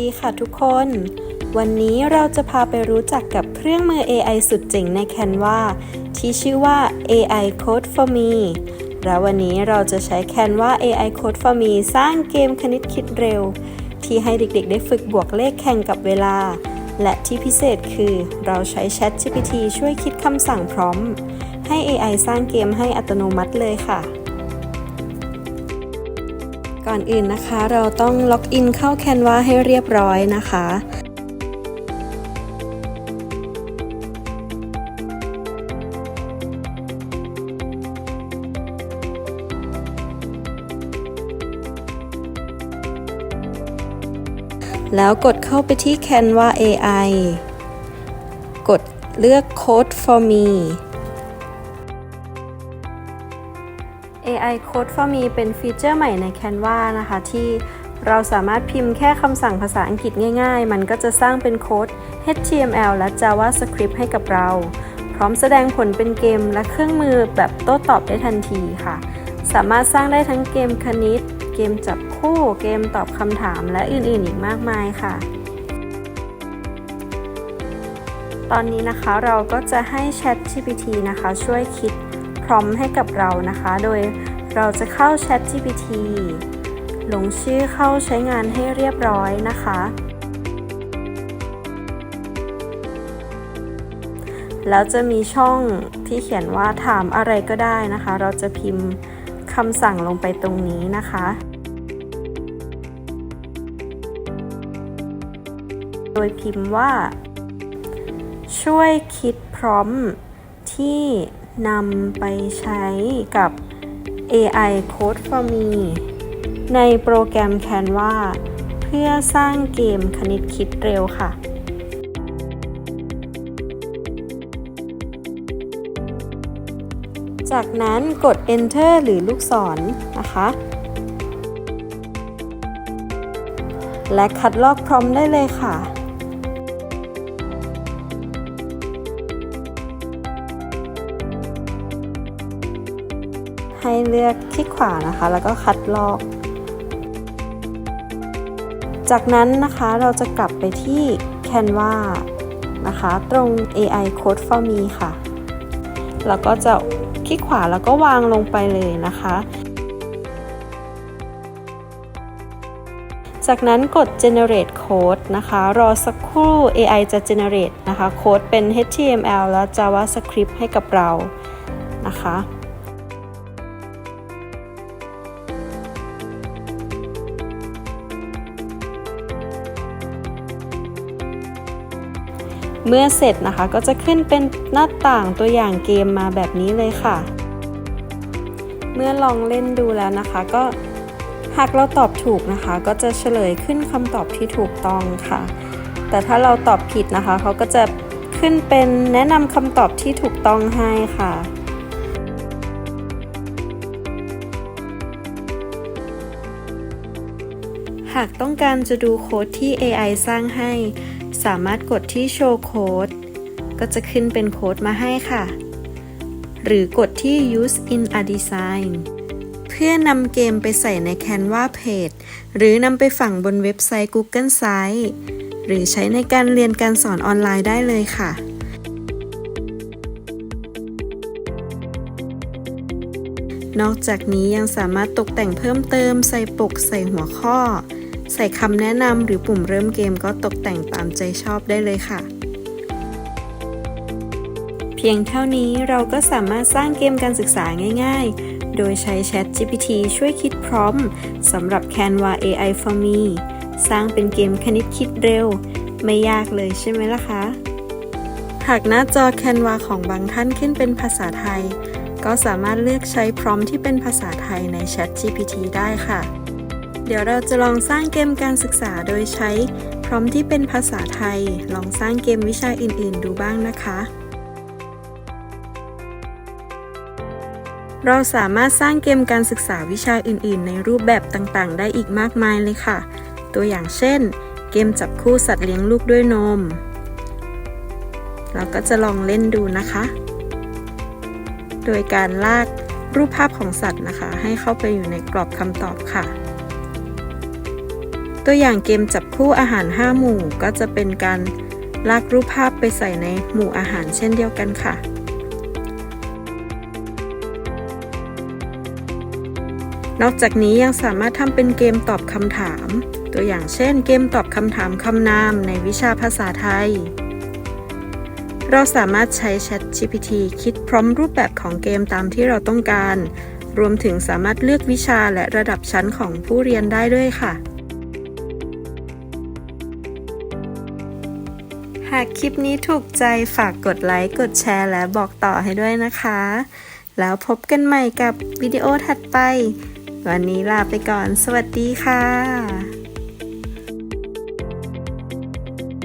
ดีค่ะทุกคน วันนี้เราจะพาไปรู้จักกับเครื่องมือ AI สุดเจ๋งใน Canva ที่ชื่อว่า AI Code for Me และวันนี้เราจะใช้ Canva AI Code for Me สร้างเกมคณิตคิดเร็ว ที่ให้เด็กๆ ได้ฝึกบวกเลขแข่งกับเวลา และที่พิเศษคือเราใช้ Chat GPT ช่วยคิดคำสั่งพร้อม ให้ AI สร้างเกมให้อัตโนมัติเลยค่ะ ก่อนอื่นนะคะ เราต้องล็อกอินเข้า Canva ให้เรียบร้อยนะคะแล้วกดเข้าไปที่ Canva AI กดเลือก Code for me AI Code for Me เป็นฟีเจอร์ใหม่ใน Canva นะคะ ที่เราสามารถพิมพ์แค่คำสั่งภาษาอังกฤษง่ายๆ มันก็จะสร้างเป็นโค้ด HTML และ JavaScript ให้กับเรา พร้อมแสดงผลเป็นเกมและเครื่องมือแบบโต้ตอบได้ทันทีค่ะ สามารถสร้างได้ทั้งเกมคณิต เกมจับคู่ เกมตอบคำถามและอื่นๆ อีกมากมายค่ะ ตอนนี้นะคะเราก็จะให้ Chat GPT นะคะ ช่วยคิดพร้อมให้กับเรานะคะ โดย เราจะเข้า Chat GPT ลงชื่อเข้าใช้งานให้เรียบร้อยนะคะ แล้วจะมีช่องที่เขียนว่าถามอะไรก็ได้นะคะ เราจะพิมพ์คำสั่งลงไปตรงนี้นะคะ โดยพิมพ์ว่า ช่วยคิดพร้อมที่นำไปใช้กับ AI Code for Me ในโปรแกรม Canva เพื่อสร้างเกมคณิตคิดเร็วค่ะ จากนั้นกด Enter หรือลูกศรนนะคะ และคัดลอกพร้อมได้เลยค่ะ ให้เลือกคลิกขวานะคะ แล้วก็คัดลอก จากนั้นนะคะเราจะกลับไปที่ Canva นะคะ ตรง AI Code for Me ค่ะ แล้วก็จะคลิกขวาแล้วก็วางลงไปเลยนะคะ จากนั้นกด generate code นะคะ รอสักครู่ AI จะ generate นะคะ โค้ดเป็น HTML และ JavaScript ให้กับเรานะคะ เมื่อเสร็จนะคะก็จะขึ้นเป็นหน้าต่างตัวอย่างเกมมาแบบนี้เลยค่ะ เมื่อลองเล่นดูแล้วนะคะ ก็หากเราตอบถูกนะคะ ก็จะเฉลยขึ้นคำตอบที่ถูกต้องค่ะ แต่ถ้าเราตอบผิดนะคะเขาก็จะขึ้นเป็นแนะนำคำตอบที่ถูกต้องให้ค่ะหากต้องการจะดูโค้ดที่ AI สร้างให้ สามารถกดที่ Show Code ก็จะขึ้นเป็นโค้ดมาให้ค่ะ หรือกดที่ Use in a Design เพื่อนำเกมไปใส่ใน Canva Page หรือนำไปฝังบนเว็บไซต์ Google Site หรือใช้ในการเรียนการสอนออนไลน์ได้เลยค่ะ นอกจากนี้ยังสามารถตกแต่งเพิ่มเติมใส่ปกใส่หัวข้อ ใส่คำแนะนำหรือปุ่มเริ่มเกมก็ตกแต่งตามใจชอบได้เลยค่ะ เพียงเท่านี้เราก็สามารถสร้างเกมการศึกษาง่าย ๆ โดยใช้ Chat GPT ช่วยคิดพร้อมสำหรับ Canva AI for Me สร้างเป็นเกมคณิตคิดเร็ว ไม่ยากเลยใช่ไหมล่ะคะ หากหน้าจอ Canva ของบางท่านขึ้นเป็นภาษาไทย ก็สามารถเลือกใช้พร้อมที่เป็นภาษาไทยใน Chat GPT ได้ค่ะ ดี๋ยวเราจะลองสร้างเกมการศึกษาโดยใช้พร้อมที่เป็นภาษาไทย ลองสร้างเกมวิชาอื่น ๆ ดูบ้างนะคะ เราสามารถสร้างเกมการศึกษาวิชาอื่น ๆ ในรูปแบบต่าง ๆ ได้อีกมากมายเลยค่ะ ตัวอย่างเช่น เกมจับคู่สัตว์เลี้ยงลูกด้วยนม เราก็จะลองเล่นดูนะคะ โดยการลากรูปภาพของสัตว์นะคะ ให้เข้าไปอยู่ในกรอบคำตอบค่ะ ตัวอย่างเกมจับคู่อาหาร 5 หมู่ก็จะเป็นการลากรูปภาพไปใส่ในหมู่อาหารเช่นเดียวกันค่ะ นอกจากนี้ยังสามารถทำเป็นเกมตอบคำถาม ตัวอย่างเช่น เกมตอบคำถามคำนามในวิชาภาษาไทย เราสามารถใช้ Chat GPT คิดพร้อมรูปแบบของเกมตามที่เราต้องการ รวมถึงสามารถเลือกวิชาและระดับชั้นของผู้เรียนได้ด้วยค่ะากคลิปนี้ถูกใจฝากกดไลค์ กดแชร์และบอกต่อให้ด้วยนะคะ แล้วพบกันใหม่กับวิดีโอถัดไป วันนี้ลาไปก่อน สวัสดีค่ะ